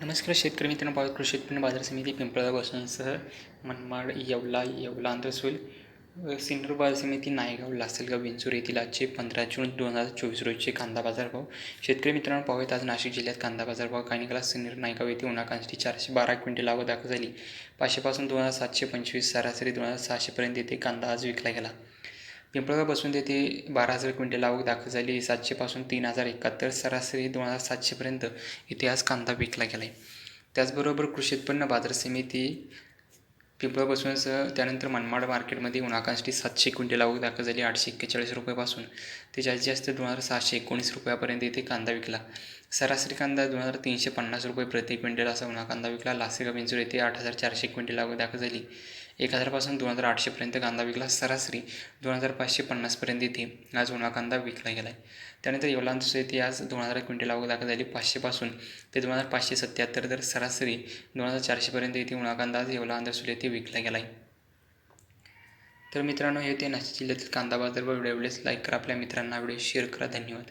नमस्कार शेतकरी मित्रांनो पाहत कृषी उत्पन्न बाजार समिती पिंपळगाव बसवणसह मनमाड येवला येवला आंध्रसोल सिन्नर बाजार समिती नायगाव लासलगाव विंचूर येथील आजचे पंधरा जून दोन हजार चोवीस रोजचे कांदा बाजार भाव शेतकरी मित्रांनो पाहूयात आज नाशिक जिल्ह्यात कांदा बाजार भाव काही निघाला सिन्नर नायगाव येथे उन्हाकांसाठी चारशे बारा क्विंटल आवक दाखल झाली. पाचशेपासून दोन हजार सातशे पंचवीस सरासरी दोन हजार सहाशेपर्यंत येथे कांदा आज विकला गेला. पिंपळगावपासून तेथे बारा हजार क्विंटल आवक दाखल झाली. सातशेपासून तीन हजार एकाहत्तर सरासरी दोन हजार सातशेपर्यंत इथे आज कांदा विकला गेला आहे त्याचबरोबर कृषी उत्पन्न बाजार समिती पिंपळगाव त्यानंतर मनमाड मार्केटमध्ये उन्हाकांसाठी सातशे क्विंटल आवक दाखल झाली. आठशे एक्केचाळीस रुपयापासून ते जास्तीत जास्त दोन हजार सहाशे एकोणीस रुपयापर्यंत इथे कांदा विकला. सरासरी कांदा दोन हजार तीनशे पन्नास रुपये प्रति क्विंटल असा उन्हा कांदा विकला. लासेगाव बिंचूर येथे आठ हजार चारशे क्विंटल आवक दाखल झाली. एक हजारपासून दोन हजार आठशेपर्यंत कांदा विकला. सरासरी दोन हजार पाचशे पन्नासपर्यंत येथे आज उन्हा कांदा विकला गेला आहे त्यानंतर येवलांत येथे आज दोन हजार क्विंटल आवक दाखल झाली. पाचशेपासून ते दोन हजार पाचशे सत्याहत्तर तर सरासरी दोन हजार चारशेपर्यंत येथे उन्हा कांदा आज येवला आंध्रसूल येथे विकला गेला आहे तर मित्रांनो हे ते नाशिक जिल्ह्यातील कांदा बाजार. व्हिडिओ लाईक करा. आपल्या मित्रांना व्हिडिओ शेअर करा. धन्यवाद.